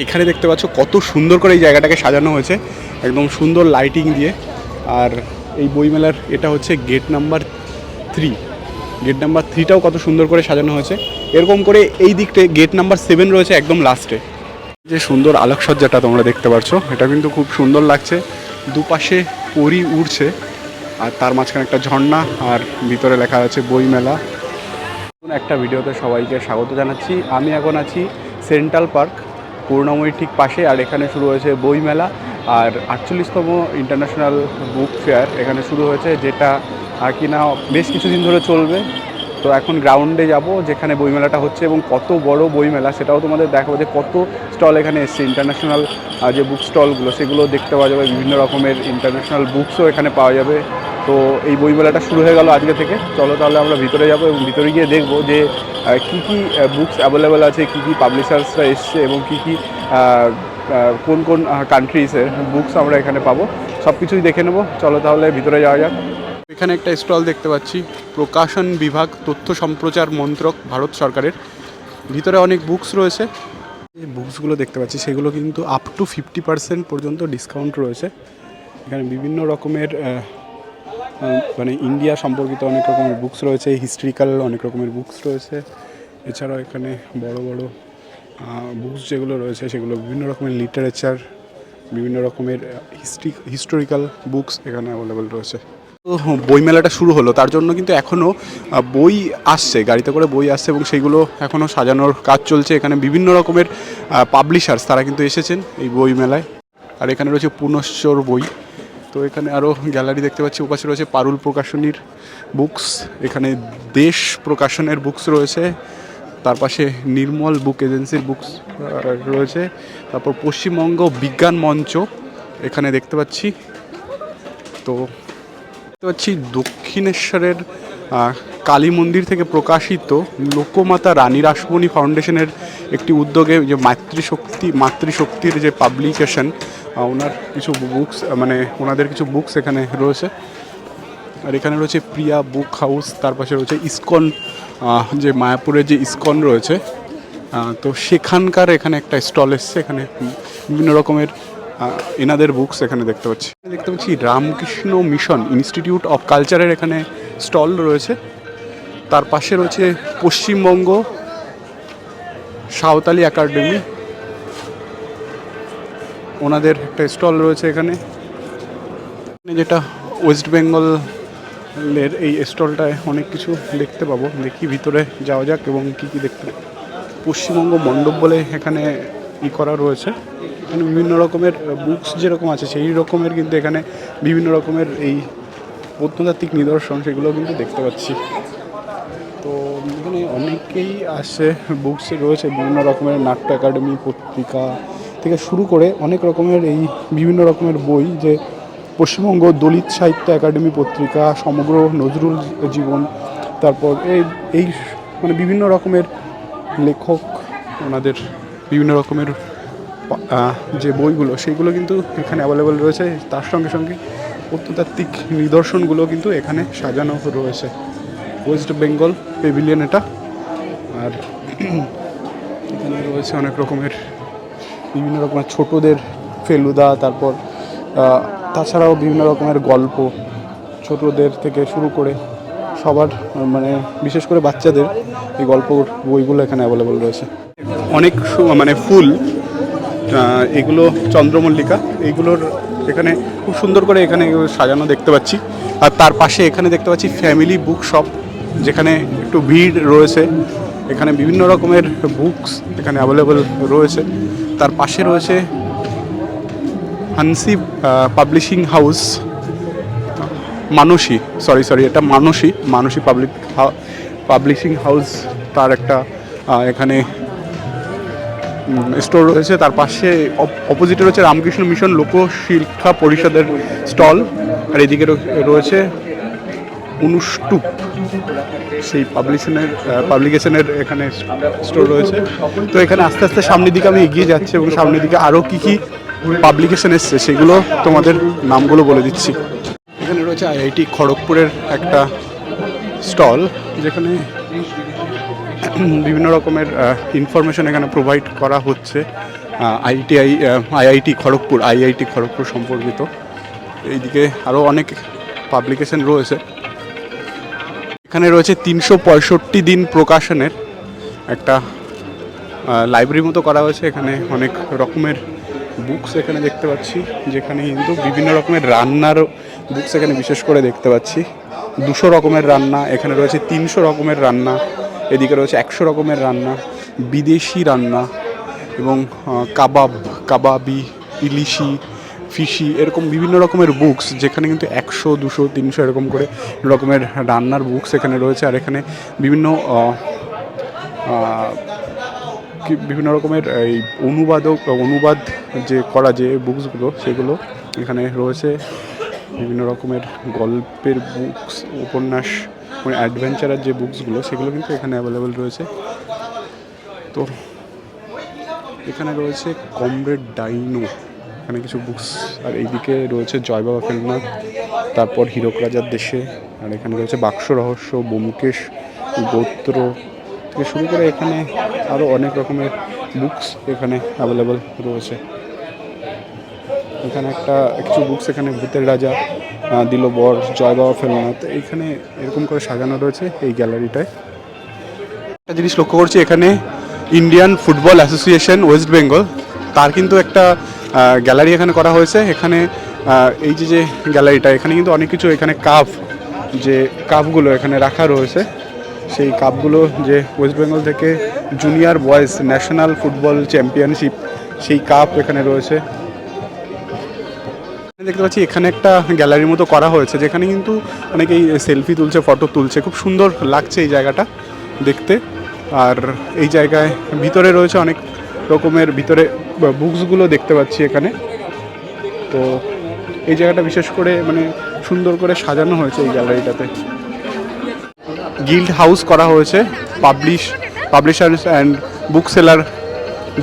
এখানে দেখতে পাচ্ছ কত সুন্দর করে এই জায়গাটাকে সাজানো হয়েছে, একদম সুন্দর লাইটিং দিয়ে। আর এই বইমেলার এটা হচ্ছে gate number three gate number থ্রিটাও কত সুন্দর করে সাজানো হয়েছে। এরকম করে এই দিকটায় গেট নাম্বার সেভেন রয়েছে একদম লাস্টে যে সুন্দর আলোকসজ্জাটা তোমরা দেখতে পাচ্ছ, এটা কিন্তু খুব সুন্দর লাগছে। দুপাশে পরি উড়ছে, আর তার মাঝখানে একটা ঝর্ণা, আর ভিতরে লেখা আছে বইমেলা। একটা ভিডিওতে সবাইকে স্বাগত জানাচ্ছি। আমি এখন আছি সেন্ট্রাল পার্ক করুণাময়ীর ঠিক পাশে আর এখানে শুরু হয়েছে বইমেলা, আর আটচল্লিশতম ইন্টারন্যাশনাল বুক ফেয়ার এখানে শুরু হয়েছে, যেটা আর কি না বেশ কিছুদিন ধরে চলবে। তো এখন গ্রাউন্ডে যাব, যেখানে বইমেলাটা হচ্ছে, এবং কত বড় বইমেলা সেটাও তোমাদের দেখাবো, যে কত স্টল এখানে এসছে। ইন্টারন্যাশনাল যে বুক স্টলগুলো, সেগুলো দেখতে পাওয়া যাবে, বিভিন্ন রকমের ইন্টারন্যাশনাল বুকসও এখানে পাওয়া যাবে। তো এই বইমেলাটা শুরু হয়ে গেল আজকে থেকে। চলো তাহলে আমরা ভিতরে যাব এবং ভিতরে গিয়ে দেখব যে কি কি বুকস অ্যাভেলেবেল আছে কি কি পাবলিশার্সরা এসছে এবং কি কি কোন কোন কান্ট্রিজের বুকস আমরা এখানে পাবো। সব কিছুই দেখে নেব। চলো তাহলে ভিতরে যাওয়া যাক। এখানে একটা স্টল দেখতে পাচ্ছি প্রকাশন বিভাগ তথ্য সম্প্রচার মন্ত্রক ভারত সরকারের। ভিতরে অনেক বুকস রয়েছে। যে বুকসগুলো দেখতে পাচ্ছি সেগুলো কিন্তু আপ টু ফিফটি পার্সেন্ট পর্যন্ত ডিসকাউন্ট রয়েছে। এখানে বিভিন্ন রকমের মানে ইন্ডিয়া সম্পর্কিত অনেক রকমের বুকস রয়েছে হিস্ট্রিক্যাল অনেক রকমের বুকস রয়েছে। এছাড়াও এখানে বড় বড় বুকস যেগুলো রয়েছে সেগুলো বিভিন্ন রকমের লিটারেচার বিভিন্ন রকমের হিস্ট্রি হিস্টোরিক্যাল বুকস এখানে অ্যাভেলেবেল রয়েছে। বইমেলাটা শুরু হলো, তার জন্য কিন্তু এখনও বই আসছে, গাড়িতে করে বই আসছে এবং সেইগুলো এখনও সাজানোর কাজ চলছে। এখানে বিভিন্ন রকমের পাবলিশার্স তারা কিন্তু এসেছেন এই বই মেলায় আর এখানে রয়েছে পুনশ্চর বই। এখানে আরও গ্যালারি দেখতে পাচ্ছি, ওপাশে রয়েছে পারুল প্রকাশনীর বুকস, এখানে দেশ প্রকাশনের বুকস রয়েছে, তার পাশে নির্মল বুক এজেন্সির বুকস রয়েছে, তারপর পশ্চিমবঙ্গ বিজ্ঞান মঞ্চ, এখানে দেখতে পাচ্ছি, তো দেখতে পাচ্ছি দক্ষিণেশ্বরের কালী মন্দির থেকে প্রকাশিত লোকমাতা রানী রাসমণি ফাউন্ডেশনের একটি উদ্যোগে যে মাতৃশক্তি, মাতৃশক্তির যে পাবলিকেশন ওনার কিছু বুকস মানে ওনাদের কিছু বুকস এখানে রয়েছে। আর এখানে রয়েছে প্রিয়া বুক হাউস তার পাশে রয়েছে ইসকন যে মায়াপুরের যে ইসকন রয়েছে তো সেখানকার এখানে একটা স্টল এসছে, এখানে বিভিন্ন রকমের এনাদের বুকস এখানে দেখতে পাচ্ছি। দেখতে পাচ্ছি রামকৃষ্ণ মিশন ইনস্টিটিউট অফ কালচারের এখানে স্টল রয়েছে। তার পাশে রয়েছে পশ্চিমবঙ্গ সাঁওতালি একাডেমি ওনাদের একটা স্টল রয়েছে এখানে। যেটা ওয়েস্ট বেঙ্গলের এই স্টলটায় অনেক কিছু দেখতে পাবো। দেখি ভিতরে যাওয়া যাক এবং কি কি দেখতে পশ্চিমবঙ্গ মণ্ডপ বলে এখানে ই করা রয়েছে। এখানে বিভিন্ন রকমের বুকস যেরকম আছে সেই রকমের কিন্তু এখানে বিভিন্ন রকমের এই প্রত্নতাত্ত্বিক নিদর্শন সেগুলো কিন্তু দেখতে পাচ্ছি। তো এখানে অনেকেই আসে, বুকস রয়েছে বিভিন্ন রকমের নাট্য একাডেমি, পত্রিকা থেকে শুরু করে অনেক রকমের এই বিভিন্ন রকমের বই যে পশ্চিমবঙ্গ দলিত সাহিত্য একাডেমি পত্রিকা, সমগ্র নজরুল জীবন, তারপর এই এই মানে বিভিন্ন রকমের লেখক, ওনাদের বিভিন্ন রকমের যে বইগুলো, সেইগুলো কিন্তু এখানে অ্যাভেলেবেল রয়েছে। তার সঙ্গে সঙ্গে প্রত্নতাত্ত্বিক নিদর্শনগুলো কিন্তু এখানে সাজানো রয়েছে। ওয়েস্ট বেঙ্গল পেভিলিয়ন এটা। আর এখানে রয়েছে অনেক রকমের বিভিন্ন রকমের ছোটদের ফেলুদা, তারপর তাছাড়াও বিভিন্ন রকমের গল্প ছোটদের থেকে শুরু করে সবার মানে বিশেষ করে বাচ্চাদের এই গল্প বইগুলো এখানে অ্যাভেলেবল রয়েছে। অনেক মানে ফুল এগুলো চন্দ্রমল্লিকা, এইগুলোর এখানে খুব সুন্দর করে এখানে সাজানো দেখতে পাচ্ছি। আর তার পাশে এখানে দেখতে পাচ্ছি ফ্যামিলি বুক শপ যেখানে একটু ভিড় রয়েছে। এখানে বিভিন্ন রকমের বুকস এখানে অ্যাভেলেবল রয়েছে। তার পাশে রয়েছে Hansi publishing house Mansi sorry sorry এটা Mansi Mansi public publishing house তার একটা এখানে স্টোর রয়েছে। তার পাশে অপোজিটে রয়েছে রামকৃষ্ণ মিশন লোক শিক্ষা পরিষদের স্টল আর এদিকে রয়েছে অনুষ্টুপ সেই পাবলিশনের পাবলিকেশনের এখানে স্টোর রয়েছে। তো এখানে আস্তে আস্তে সামনের দিকে আমি এগিয়ে যাচ্ছি এবং সামনের দিকে আরও কী কী পাবলিকেশন এসছে সেগুলো তোমাদের নামগুলো বলে দিচ্ছি। এখানে রয়েছে আইআইটি খড়গপুরের একটা স্টল যেখানে বিভিন্ন রকমের ইনফরমেশন এখানে প্রোভাইড করা হচ্ছে ITI IIT Kharagpur IIT Kharagpur সম্পর্কিত। এইদিকে আরও অনেক পাবলিকেশন রয়েছে। এখানে রয়েছে তিনশো পঁয়ষট্টি দিন প্রকাশনের একটা লাইব্রেরি মতো করা হয়েছে। এখানে অনেক রকমের বুকস এখানে দেখতে পাচ্ছি, যেখানে কিন্তু বিভিন্ন রকমের রান্নার বুকস এখানে বিশেষ করে দেখতে পাচ্ছি। দুশো রকমের রান্না, এখানে রয়েছে তিনশো রকমের রান্না, এদিকে রয়েছে একশো রকমের রান্না, বিদেশি রান্না এবং কাবাব, কাবাবি, ইলিশি ফিশি এরকম বিভিন্ন রকমের বুকস যেখানে কিন্তু একশো, দুশো, তিনশো এরকম করে রকমের রান্নার বুকস এখানে রয়েছে। আর এখানে বিভিন্ন বিভিন্ন রকমের, এই অনুবাদক, অনুবাদ যে করা যে বুকসগুলো সেগুলো এখানে রয়েছে। বিভিন্ন রকমের গল্পের বুকস উপন্যাস মানে অ্যাডভেঞ্চারের যে বুকসগুলো সেগুলো কিন্তু এখানে অ্যাভেলেবেল রয়েছে। তো, এখানে রয়েছে কমরেড ডাইনো এখানে কিছু বুকস আর এইদিকে রয়েছে জয় বাবা ফেলনাথ, তারপর হীরক রাজার দেশে, আর এখানে রয়েছে বাক্স রহস্য বোমকেশ গোত্র, থেকে শুরু করে এখানে আরও অনেক রকমের বুকস এখানে অ্যাভেলেবেল রয়েছে। এখানে একটা, কিছু বুকস এখানে ভূতের রাজা দিল বর, জয় বাবা ফেলনাথ, এইখানে এরকম করে সাজানো রয়েছে এই গ্যালারিটায় একটা জিনিস লক্ষ্য করছি এখানে Indian Football Association West Bengal তার কিন্তু একটা গ্যালারি এখানে করা হয়েছে। এখানে এই যে যে গ্যালারিটা, এখানে কিন্তু অনেক কিছু, এখানে কাপ, যে কাপগুলো এখানে রাখা রয়েছে। সেই কাপগুলো যে ওয়েস্ট বেঙ্গল থেকে junior boys national football championship সেই কাপ এখানে রয়েছে। দেখতে পাচ্ছি, এখানে একটা গ্যালারির মতো করা হয়েছে, যেখানে কিন্তু অনেকেই সেলফি তুলছে ফটো তুলছে। খুব সুন্দর লাগছে এই জায়গাটা দেখতে। আর এই জায়গায় ভিতরে রয়েছে অনেক রকমের ভিতরে বুকসগুলো দেখতে পাচ্ছি এখানে। তো এই জায়গাটা বিশেষ করে মানে সুন্দর করে সাজানো হয়েছে এই গ্যালারিটাতে। গিল্ড হাউস করা হয়েছে, publish, publishers and bookseller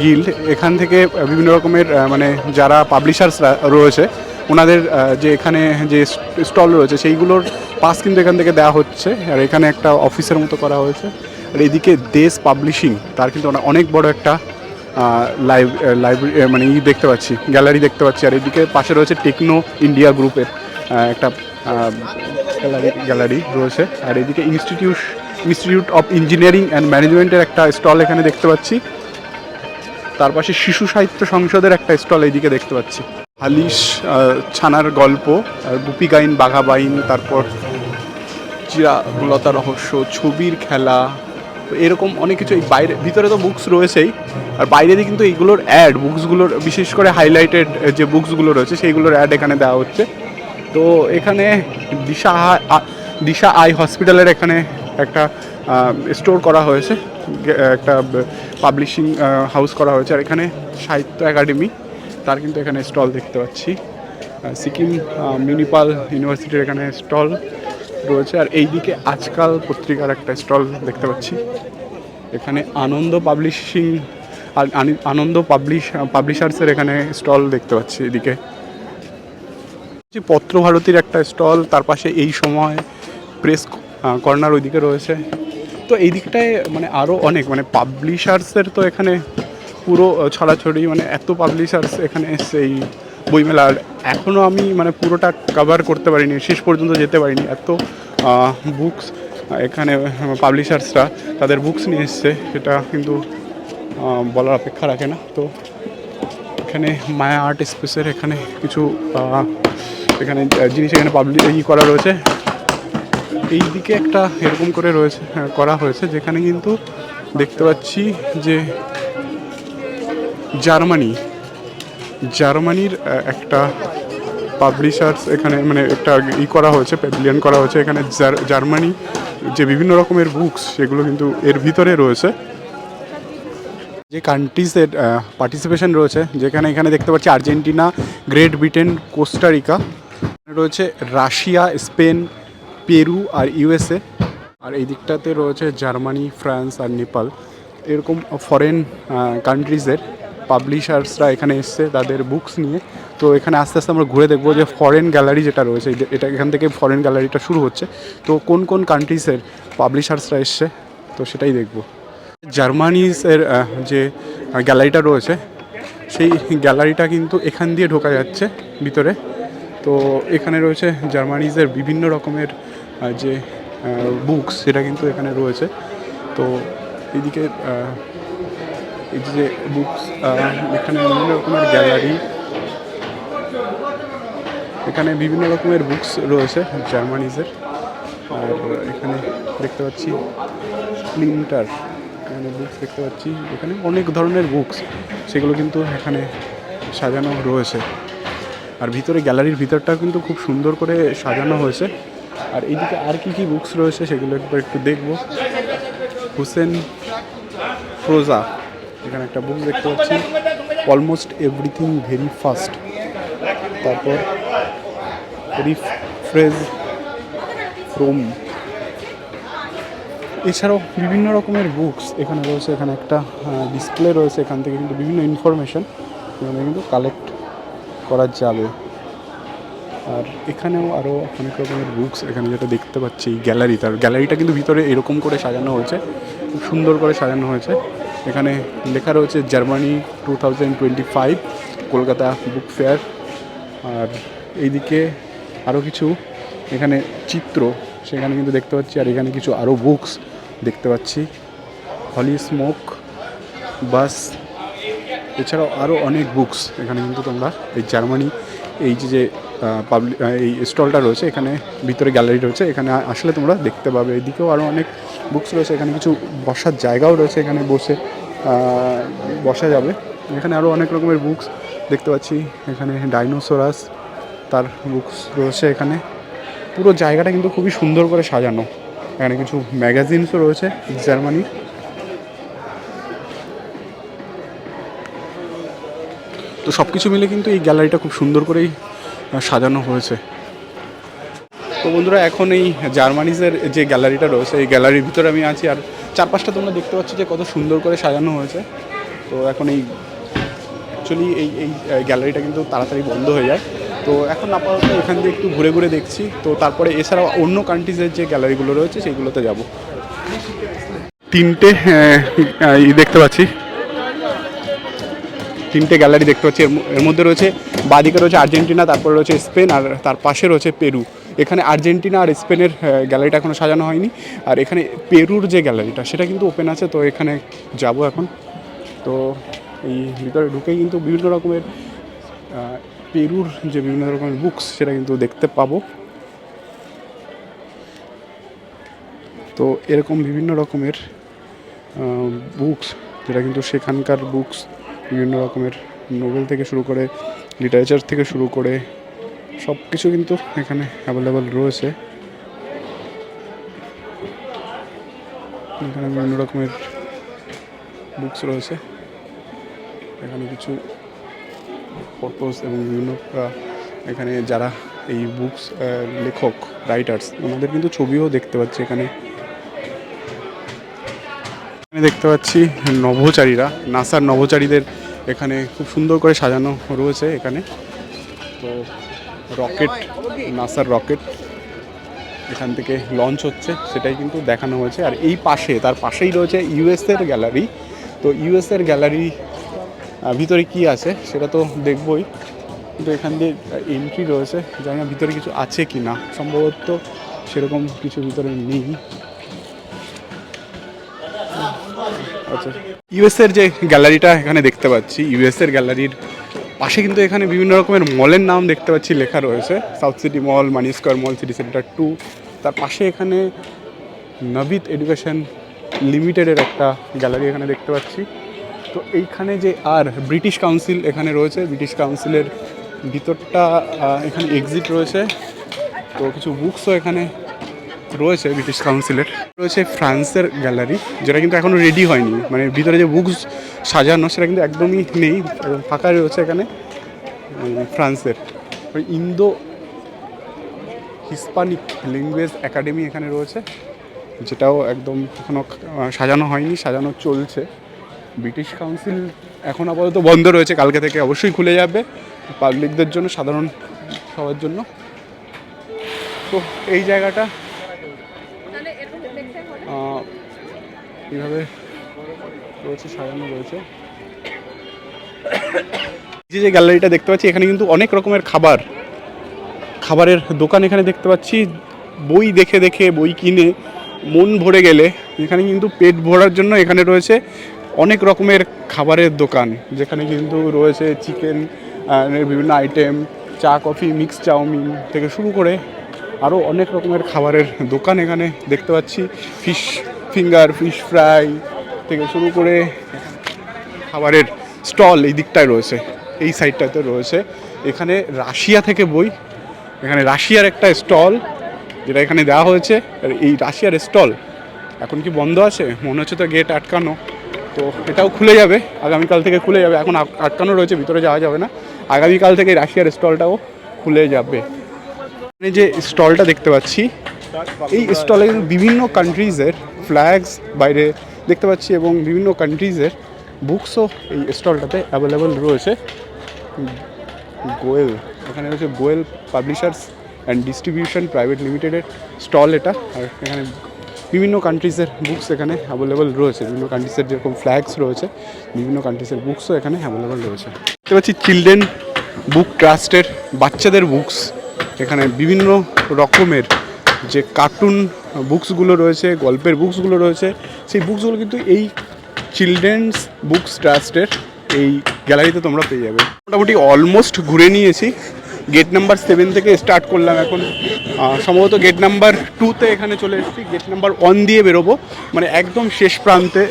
guild. এখান থেকে বিভিন্ন রকমের মানে যারা পাবলিশার্সরা রয়েছে, ওনাদের যে এখানে যে স্টল রয়েছে, সেইগুলোর পাস কিন্তু এখান থেকে দেওয়া হচ্ছে। আর এখানে একটা অফিসের মতো করা হয়েছে। আর এদিকে দেশ পাবলিশিং, তার কিন্তু অনে- অনেক বড় একটা লাইভ লাইব্রেরি মানে ই দেখতে পাচ্ছি গ্যালারি দেখতে পাচ্ছি। আর এদিকে পাশে রয়েছে টেকনো ইন্ডিয়া গ্রুপের একটা গ্যালারি গ্যালারি রয়েছে। আর এদিকে institute institute of engineering and ম্যানেজমেন্টের একটা স্টল এখানে দেখতে পাচ্ছি। তার পাশে শিশু সাহিত্য সংসদের একটা স্টল এইদিকে দেখতে পাচ্ছি। হালিশ ছানার গল্প গুপি গাইন, বাঘা বাইন, তারপর চিরালতা রহস্য, ছবির খেলা তো এরকম অনেক কিছু এই বাইরে, ভিতরে তো বুকস রয়েছেই, আর বাইরে দিয়ে কিন্তু এইগুলোর অ্যাড বুকসগুলোর বিশেষ করে হাইলাইটেড যে বুকসগুলো রয়েছে, সেইগুলোর অ্যাড এখানে দেওয়া হচ্ছে। তো এখানে দিশা দিশা আই হসপিটালের এখানে একটা স্টোর করা হয়েছে। একটা পাবলিশিং হাউস করা হয়েছে। আর এখানে সাহিত্য একাডেমি তার কিন্তু এখানে স্টল দেখতে পাচ্ছি। সিকিম মিউনিপাল ইউনিভার্সিটির এখানে স্টল রয়েছে। আর এইদিকে আজকাল পত্রিকার একটা স্টল দেখতে পাচ্ছি। এখানে আনন্দ পাবলিশিং আনন্দ পাবলিশ, পাবলিশার্সের এখানে স্টল দেখতে পাচ্ছি এদিকে। পত্রভারতীর একটা স্টল, তার পাশে এই সময় প্রেস কর্নার ওইদিকে রয়েছে। তো এই দিকটায় মানে আরও অনেক মানে পাবলিশার্সের তো এখানে পুরো ছড়াছড়ি মানে এত পাবলিশার্স এখানে এসছে এই বইমেলা আর এখনও আমি মানে পুরোটা কভার করতে পারিনি, শেষ পর্যন্ত যেতে পারিনি। এত বুকস এখানে পাবলিশার্সরা তাদের বুকস নিয়ে এসছে, সেটা কিন্তু বলার অপেক্ষা রাখে না। তো এখানে মায়া আর্ট স্পেসের এখানে কিছু এখানে জিনিস এখানে পাবলিক ই করা রয়েছে। এই দিকে একটা এরকম করে রয়েছে করা হয়েছে, যেখানে কিন্তু দেখতে পাচ্ছি যে জার্মানি জার্মানির একটা পাবলিশার্স এখানে মানে একটা ই করা হয়েছে প্যাভিলিয়ন করা হয়েছে, এখানে জার্মানি যে বিভিন্ন রকমের বুকস সেগুলো কিন্তু এর ভিতরে রয়েছে। যে কান্ট্রিজের পার্টিসিপেশন রয়েছে, যেখানে এখানে দেখতে পাচ্ছি Argentina Great Britain Costa Rica রয়েছে রাশিয়া, স্পেন, পেরু আর ইউএসএ, আর এই দিকটাতে রয়েছে জার্মানি, ফ্রান্স আর নেপাল। এরকম ফরেন কান্ট্রিজের পাবলিশার্সরা এখানে এসছে তাদের বুকস নিয়ে। তো এখানে আস্তে আস্তে আমরা ঘুরে দেখব যে ফরেন গ্যালারি যেটা রয়েছে এটা এখান থেকে ফরেন গ্যালারিটা শুরু হচ্ছে। তো কোন কোন কান্ট্রিজের পাবলিশার্সরা এসছে তো সেটাই দেখব। জার্মানিসের যে গ্যালারিটা রয়েছে সেই গ্যালারিটা কিন্তু এখান দিয়ে ঢোকা যাচ্ছে ভিতরে। তো এখানে রয়েছে জার্মানিজের বিভিন্ন রকমের যে বুকস সেটা কিন্তু এখানে রয়েছে। তো এইদিকে আহ, এই যে বুকস এখানে বিভিন্ন রকমের গ্যালারি এখানে বিভিন্ন রকমের বুকস রয়েছে জার্মানিজের আর এখানে দেখতে পাচ্ছি প্রিন্টার এখানে বুকস দেখতে পাচ্ছি। এখানে অনেক ধরনের বুকস সেগুলো কিন্তু এখানে সাজানো রয়েছে। আর ভিতরে গ্যালারির ভিতরটা কিন্তু খুব সুন্দর করে সাজানো হয়েছে। আর এইদিকে আর কি কি বুকস রয়েছে সেগুলো একবার একটু দেখব। হুসেন ফ্রোজা এখানে একটা বুক দেখতে পাচ্ছি। অলমোস্ট এভরিথিং ভেরি ফাস্ট তারপর রিফ্রেজ ফ্রোম এছাড়াও বিভিন্ন রকমের বুকস এখানে রয়েছে, এখানে একটা ডিসপ্লে রয়েছে এখান থেকে কিন্তু বিভিন্ন ইনফরমেশন এখানে কিন্তু কালেক্ট করা যাবে। আর এখানেও আরও অনেক রকমের বুকস এখানে যেটা দেখতে পাচ্ছি গ্যালারি তার গ্যালারিটা কিন্তু ভিতরে এরকম করে সাজানো হয়েছে, খুব সুন্দর করে সাজানো হয়েছে। এখানে লেখা রয়েছে Germany two thousand twenty five, Kolkata book fair. আর এইদিকে আরও কিছু, এখানে চিত্র, সেখানে কিন্তু দেখতে পাচ্ছি, আর এখানে কিছু আরও বুকস দেখতে পাচ্ছি। হলি স্মোক, বাস, এছাড়াও আরও অনেক বুকস এখানে কিন্তু তোমরা, এই জার্মানি, এই যে যে পাবলিক এই স্টলটা রয়েছে, এখানে ভিতরে গ্যালারি রয়েছে, এখানে আসলে তোমরা দেখতে পাবে। এদিকেও আরও অনেক বুকস রয়েছে, এখানে কিছু বসার জায়গাও রয়েছে, এখানে বসে বসা যাবে। এখানে আরও অনেক রকমের বুকস দেখতে পাচ্ছি। এখানে ডাইনোসরাস তার বুকস রয়েছে এখানে। পুরো জায়গাটা কিন্তু খুবই সুন্দর করে সাজানো। এখানে কিছু ম্যাগাজিনসও রয়েছে জার্মানির তো সব কিছু মিলে কিন্তু এই গ্যালারিটা খুব সুন্দর করেই সাজানো হয়েছে। তো বন্ধুরা, এখন এই জার্মানিজের যে গ্যালারিটা রয়েছে, এই গ্যালারির ভিতরে আমি আছি আর চারপাশটা তোমরা দেখতে পাচ্ছ যে কত সুন্দর করে সাজানো হয়েছে। তো এখন এই অ্যাকচুয়ালি এই এই গ্যালারিটা কিন্তু তাড়াতাড়ি বন্ধ হয়ে যায়। তো এখন আপাতত এখান দিয়ে একটু ঘুরে ঘুরে দেখছি। তো তারপরে এছাড়াও অন্য কান্ট্রিজের যে গ্যালারিগুলো রয়েছে, সেইগুলোতে যাব। তিনটে ই দেখতে পাচ্ছি। তিনটে গ্যালারি দেখতে পাচ্ছি। এর মধ্যে রয়েছে বাদিকে রয়েছে আর্জেন্টিনা, তারপরে রয়েছে স্পেন আর তার পাশে রয়েছে পেরু। এখানে আর্জেন্টিনা আর স্পেনের গ্যালারিটা এখনও সাজানো হয়নি। আর এখানে পেরুর যে গ্যালারিটা, সেটা কিন্তু ওপেন আছে, তো এখানে যাব এখন। তো এই ভিতরে ঢুকেই কিন্তু বিভিন্ন রকমের পেরুর যে বিভিন্ন রকমের বুকস সেটা কিন্তু দেখতে পাবো। তো এরকম বিভিন্ন রকমের বুকস যেটা কিন্তু সেখানকার বুকস বিভিন্ন রকমের নোবেল থেকে শুরু করে লিটারেচার থেকে শুরু করে সব কিছু কিন্তু এখানে অ্যাভেলেবল রয়েছে। এখানে বিভিন্ন রকমের বুকস রয়েছে। এখানে কিছু ফটোস এবং বিভিন্ন এখানে যারা এই বুকস লেখক রাইটার্স ওনাদের কিন্তু ছবিও দেখতে পাচ্ছি এখানে। এখানে দেখতে পাচ্ছি নভোচারীরা, নাসার নভোচারীদের এখানে খুব সুন্দর করে সাজানো রয়েছে এখানে। তো রকেট, নাসার রকেট এখান থেকে লঞ্চ হচ্ছে, সেটাই কিন্তু দেখানো হয়েছে। আর এই পাশে, তার পাশেই রয়েছে ইউএসের গ্যালারি তো ইউএসের গ্যালারি ভিতরে কি আছে সেটা তো দেখবই। কিন্তু এখান দিয়ে এন্ট্রি রয়েছে, জানি না ভিতরে কিছু আছে কি না সম্ভবত সেরকম কিছু ভিতরে নেই। আচ্ছা। ইউএসের যে গ্যালারিটা এখানে দেখতে পাচ্ছি, ইউএসের গ্যালারির পাশে কিন্তু এখানে বিভিন্ন রকমের মলের নাম দেখতে পাচ্ছি লেখা রয়েছে। South City mall Mani Square mall City Centre two তার পাশে এখানে নবিত এডুকেশন লিমিটেডের একটা গ্যালারি এখানে দেখতে পাচ্ছি। তো এইখানে যে আর ব্রিটিশ কাউন্সিল এখানে রয়েছে ব্রিটিশ কাউন্সিলের ভিতরটা এখানে এক্সিট রয়েছে। তো কিছু বুকসও এখানে রয়েছে ব্রিটিশ কাউন্সিলের রয়েছে ফ্রান্সের গ্যালারি, যেটা কিন্তু এখনও রেডি হয়নি। মানে ভিতরে যে বুকস সাজানো, সেটা কিন্তু একদমই নেই ফাঁকা রয়েছে এখানে ফ্রান্সের। ইন্দো হিসপানিক ল্যাঙ্গুয়েজ একাডেমি এখানে রয়েছে, যেটাও একদম এখনও সাজানো হয়নি, সাজানো চলছে। ব্রিটিশ কাউন্সিল এখন আপাতত বন্ধ রয়েছে, কালকে থেকে অবশ্যই খুলে যাবে, পাবলিকদের জন্য, সাধারণ সবার জন্য। তো এই জায়গাটা এইভাবে রয়েছে, সাজানো রয়েছে। যে যে গ্যালারিটা দেখতে পাচ্ছি, এখানে কিন্তু অনেক রকমের খাবার। খাবারের দোকান এখানে দেখতে পাচ্ছি, বই দেখে দেখে, বই কিনে, মন ভরে গেলে। এখানে কিন্তু পেট ভরার জন্য এখানে রয়েছে অনেক রকমের খাবারের দোকান, যেখানে কিন্তু রয়েছে চিকেন বিভিন্ন আইটেম চা কফি মিক্স চাউমিন থেকে শুরু করে আরও অনেক রকমের খাবারের দোকান এখানে দেখতে পাচ্ছি। ফিশ ফিঙ্গার, ফিশ ফ্রাই থেকে শুরু করে খাবারের স্টল এই দিকটায় রয়েছে, এই সাইডটাতে রয়েছে। এখানে রাশিয়া থেকে বই, এখানে রাশিয়ার একটা স্টল যেটা এখানে দেওয়া হয়েছে। এই রাশিয়ার স্টল এখন কি বন্ধ আছে? মনে হচ্ছে তো গেট আটকানো। তো এটাও খুলে যাবে, আগামীকাল থেকে খুলে যাবে। এখন আটকানো রয়েছে, ভিতরে যাওয়া যাবে না। আগামীকাল থেকে রাশিয়ার স্টলটাও খুলে যাবে। এখানে যে স্টলটা দেখতে পাচ্ছি, এই স্টলে বিভিন্ন কান্ট্রিজের ফ্ল্যাগস বাইরে দেখতে পাচ্ছি এবং বিভিন্ন কান্ট্রিজের বুকসও এই স্টলটাতে অ্যাভেলেবেল রয়েছে। গোয়েল, এখানে রয়েছে Goel publishers and distribution private লিমিটেডের স্টল এটা। আর এখানে বিভিন্ন কান্ট্রিজের বুকস এখানে অ্যাভেলেবেল রয়েছে। বিভিন্ন কান্ট্রিজের যেরকম ফ্ল্যাগস রয়েছে, বিভিন্ন কান্ট্রিজের বুকসও এখানে অ্যাভেলেবেল রয়েছে। দেখতে পাচ্ছি চিলড্রেন বুক ট্রাস্টের বাচ্চাদের বুকস এখানে বিভিন্ন রকমের যে কার্টুন বুকসগুলো রয়েছে, গল্পের বুকসগুলো রয়েছে, সেই বুকসগুলো কিন্তু এই চিলড্রেন্স বুকস ট্রাস্টের এই গ্যালারিতে তোমরা পেয়ে যাবে। মোটামুটি অলমোস্ট ঘুরে নিয়েছি। গেট নাম্বার সেভেন থেকে স্টার্ট করলাম এখন। সম্ভবত গেট নাম্বার টুতে এখানে চলে এসেছি। গেট নাম্বার ওয়ান দিয়ে বেরোবো। মানে একদম শেষ প্রান্তে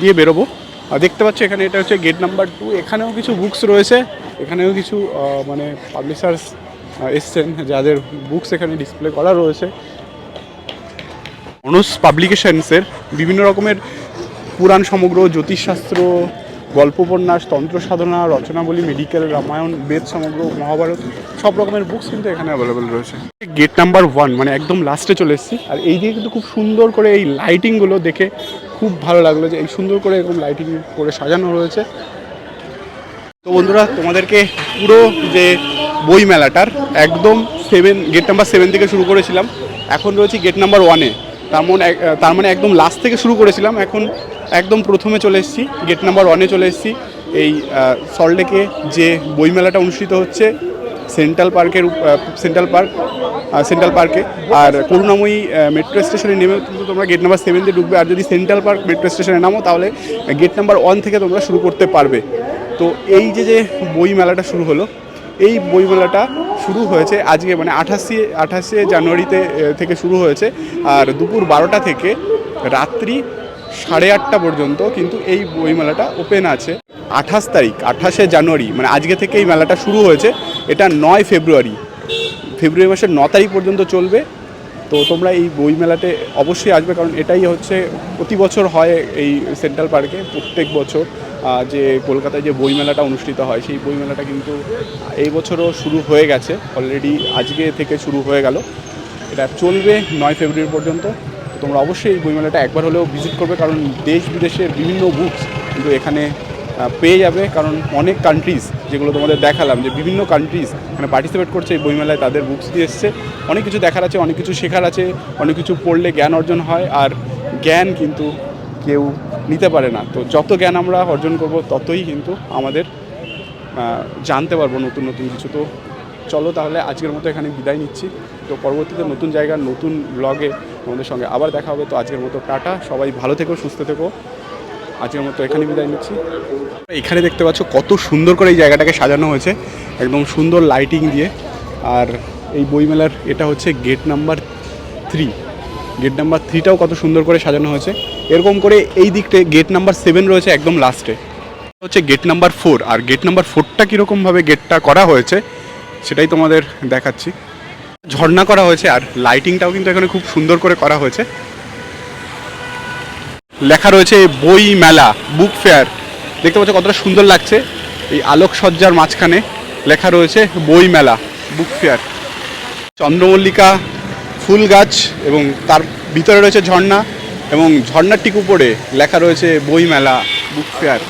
দিয়ে বেরোবো। আর দেখতে পাচ্ছ এখানে এটা হচ্ছে গেট নাম্বার টু এখানেও কিছু বুকস রয়েছে। এখানেও কিছু মানে পাবলিশার্স এসছেন, যাদের বুকস এখানে ডিসপ্লে করা রয়েছে। অনস পাবলিকেশনসের বিভিন্ন রকমের পুরাণ সমগ্র, জ্যোতিষশাস্ত্র গল্প উপন্যাস তন্ত্র সাধনা রচনাবলী মেডিকেল রামায়ণ, বেদ সমগ্র, মহাভারত, সব রকমের বুকস কিন্তু এখানে অ্যাভেলেবেল রয়েছে। গেট নাম্বার ওয়ান মানে একদম লাস্টে চলে এসেছি। আর এই দিকে কিন্তু খুব সুন্দর করে এই লাইটিংগুলো দেখে খুব ভালো লাগল যে এই সুন্দর করে এরকম লাইটিং করে সাজানো রয়েছে। তো বন্ধুরা, তোমাদেরকে পুরো যে বই মেলাটার। একদম সেভেন গেট নাম্বার সেভেন থেকে শুরু করেছিলাম। এখন রয়েছি গেট নাম্বার ওয়ানে তার মানে তার মানে একদম লাস্ট থেকে শুরু করেছিলাম। এখন একদম প্রথমে চলে এসেছি গেট নাম্বার ওয়ানে চলে এসেছি। এই সল্টলেকে যে বইমেলাটা অনুষ্ঠিত হচ্ছে সেন্ট্রাল পার্কের সেন্ট্রাল পার্ক সেন্ট্রাল পার্কে আর করুণাময়ী মেট্রো স্টেশনে নেমে কিন্তু তোমরা গেট নাম্বার সেভেন দিয়ে ঢুকবে। আর যদি সেন্ট্রাল পার্ক মেট্রো স্টেশনে নামো, তাহলে গেট নাম্বার ওয়ান থেকে তোমরা শুরু করতে পারবে। তো এই যে যে বই মেলাটা শুরু হলো এই বইমেলাটা শুরু হয়েছে আজকে মানে আঠাশে আঠাশে জানুয়ারিতে থেকে শুরু হয়েছে। আর দুপুর বারোটা থেকে রাত্রি সাড়ে আটটা পর্যন্ত কিন্তু এই বইমেলাটা ওপেন আছে। আঠাশ তারিখ, আঠাশে জানুয়ারি মানে আজকে থেকে এই মেলাটা শুরু হয়েছে। এটা নয় ফেব্রুয়ারি। ফেব্রুয়ারি মাসের ন তারিখ পর্যন্ত চলবে। তো তোমরা এই বই মেলাতে অবশ্যই আসবে, কারণ এটাই হচ্ছে প্রতি বছর হয় এই সেন্ট্রাল পার্কে, প্রত্যেক বছর। যে কলকাতায় যে বইমেলাটা অনুষ্ঠিত হয়, সেই বইমেলাটা কিন্তু এই বছরও শুরু হয়ে গেছে। অলরেডি আজকে থেকে শুরু হয়ে গেল। এটা চলবে নয় ফেব্রুয়ারি পর্যন্ত। তোমরা অবশ্যই এই বইমেলাটা একবার হলেও ভিজিট করবে, কারণ দেশ বিদেশের বিভিন্ন বুকস কিন্তু এখানে পেয়ে যাবে। কারণ অনেক কান্ট্রিজ যেগুলো তোমাদের দেখালাম, যে বিভিন্ন কান্ট্রিজ এখানে পার্টিসিপেট করছে এই বইমেলায়, তাদের বুকস দিয়ে এসছে। অনেক কিছু দেখার আছে, অনেক কিছু শেখার আছে, অনেক কিছু পড়লে জ্ঞান অর্জন হয়। আর জ্ঞান কিন্তু কেউ নিতে পারে না। তো যত জ্ঞান আমরা অর্জন করব, ততই কিন্তু আমাদের জানতে পারব নতুন নতুন কিছু। তো চলো তাহলে আজকের মতো এখানে বিদায় নিচ্ছি। তো পরবর্তীতে নতুন জায়গার নতুন ব্লগে আমাদের সঙ্গে আবার দেখা হবে। তো আজকের মতো টাটা, সবাই ভালো থেকো, সুস্থ থেকো। আজকের মতো এখানে বিদায় নিচ্ছি। এখানে দেখতে পাচ্ছ কত সুন্দর করে এই জায়গাটাকে সাজানো হয়েছে। একদম সুন্দর লাইটিং দিয়ে। আর এই বইমেলার এটা হচ্ছে gate number three gate number থ্রিটাও কত সুন্দর করে সাজানো হয়েছে। এরকম করে এই দিকটা গেট নাম্বার সেভেন রয়েছে একদম লাস্টে হচ্ছে গেট নাম্বার ফোর আর গেট নাম্বার ফোরটা কীরকমভাবে গেটটা করা হয়েছে, সেটাই তোমাদের দেখাচ্ছি। ঝর্ণা করা হয়েছে, আর লাইটিংটাও কিন্তু এখানে খুব সুন্দর করে করা হয়েছে। লেখা রয়েছে বই মেলা বুক ফেয়ার দেখতে পাচ্ছ কতটা সুন্দর লাগছে। এই আলোকসজ্জার মাঝখানে লেখা রয়েছে বই মেলা বুক ফেয়ার চন্দ্রমল্লিকা ফুল গাছ এবং তার ভিতরে রয়েছে ঝর্ণা এবং ঝর্ণার ঠিক উপরে লেখা রয়েছে বই মেলা বুক ফেয়ার।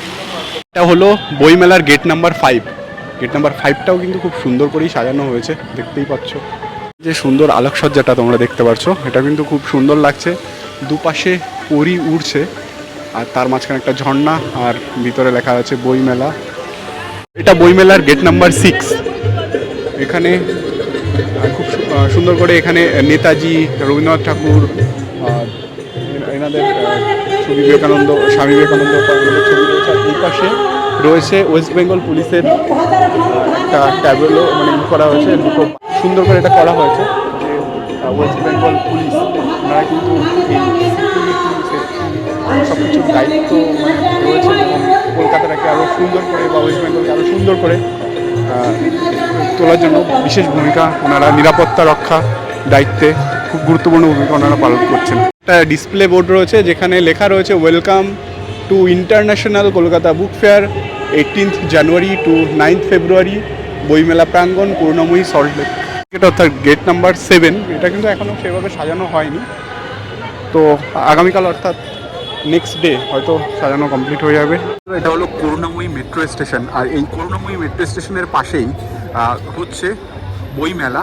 এটা হলো বইমেলার gate number five. Gate number ফাইভটাও কিন্তু খুব সুন্দর করেই সাজানো হয়েছে, দেখতেই পাচ্ছ। যে সুন্দর আলোকসজ্জাটা তোমরা দেখতে পাচ্ছ এটা কিন্তু খুব সুন্দর লাগছে। দুপাশে পরি উড়ছে আর তার মাঝখানে একটা ঝর্ণা আর ভিতরে লেখা আছে বইমেলা। এটা বইমেলার গেট নাম্বার সিক্স। এখানে খুব সুন্দর করে এখানে নেতাজি, রবীন্দ্রনাথ ঠাকুর এনাদের ছবি বিবেকানন্দ, স্বামী বিবেকানন্দ ছবি পাশে রয়েছে ওয়েস্ট বেঙ্গল পুলিশের একটা ট্যাবলো মানে করা হয়েছে সুন্দর করে এটা করা হয়েছে ওয়েস্ট বেঙ্গল পুলিশ, ওনারা কিন্তু এই সব কিছুর দায়িত্ব রয়েছে এবং কলকাতাটাকে আরও সুন্দর করে বা ওয়েস্ট বেঙ্গলকে আরও সুন্দর করে তোলার জন্য বিশেষ ভূমিকা। ওনারা নিরাপত্তা, রক্ষা দায়িত্বে খুব গুরুত্বপূর্ণ ভূমিকা ওনারা পালন করছেন। একটা ডিসপ্লে বোর্ড রয়েছে, যেখানে লেখা রয়েছে welcome to international Kolkata book fair eighteenth January to ninth February বইমেলা প্রাঙ্গণ করুণাময়ী সল্টলেক এটা অর্থাৎ গেট নাম্বার সেভেন এটা কিন্তু এখনও সেভাবে সাজানো হয়নি। তো আগামীকাল অর্থাৎ নেক্সট ডে হয়তো সাজানো কমপ্লিট হয়ে যাবে। এটা হলো করুণাময়ী মেট্রো স্টেশন আর এই করুণাময়ী মেট্রো স্টেশনের পাশেই হচ্ছে বইমেলা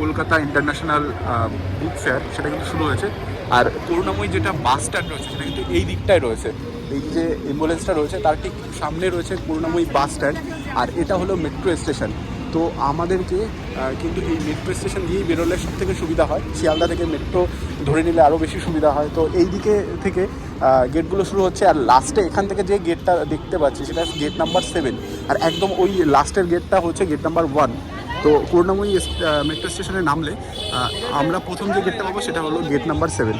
কলকাতা ইন্টারন্যাশনাল বুক ফেয়ার সেটা কিন্তু শুরু হয়েছে। আর করুণাময়ী যেটা বাস স্ট্যান্ড রয়েছে, সেটা কিন্তু এই দিকটায় রয়েছে। এই যে অ্যাম্বুলেন্সটা রয়েছে, তার ঠিক সামনে রয়েছে করুণাময়ী বাস স্ট্যান্ড আর এটা হলো মেট্রো স্টেশন তো আমাদেরকে কিন্তু এই মেট্রো স্টেশন দিয়েই বেরোলে সব থেকে সুবিধা হয়। শিয়ালদা থেকে মেট্রো ধরে নিলে আরও বেশি সুবিধা হয়। তো এই দিকে থেকে গেটগুলো শুরু হচ্ছে আর লাস্টে এখান থেকে যে গেটটা দেখতে পাচ্ছি সেটা গেট নাম্বার সেভেন আর একদম ওই লাস্টের গেটটা হচ্ছে গেট নাম্বার ওয়ান তো করুণাময়ী মেট্রো স্টেশনে নামলে আমরা প্রথম যে গেটটা পাবো সেটা হলো গেট নাম্বার সেভেন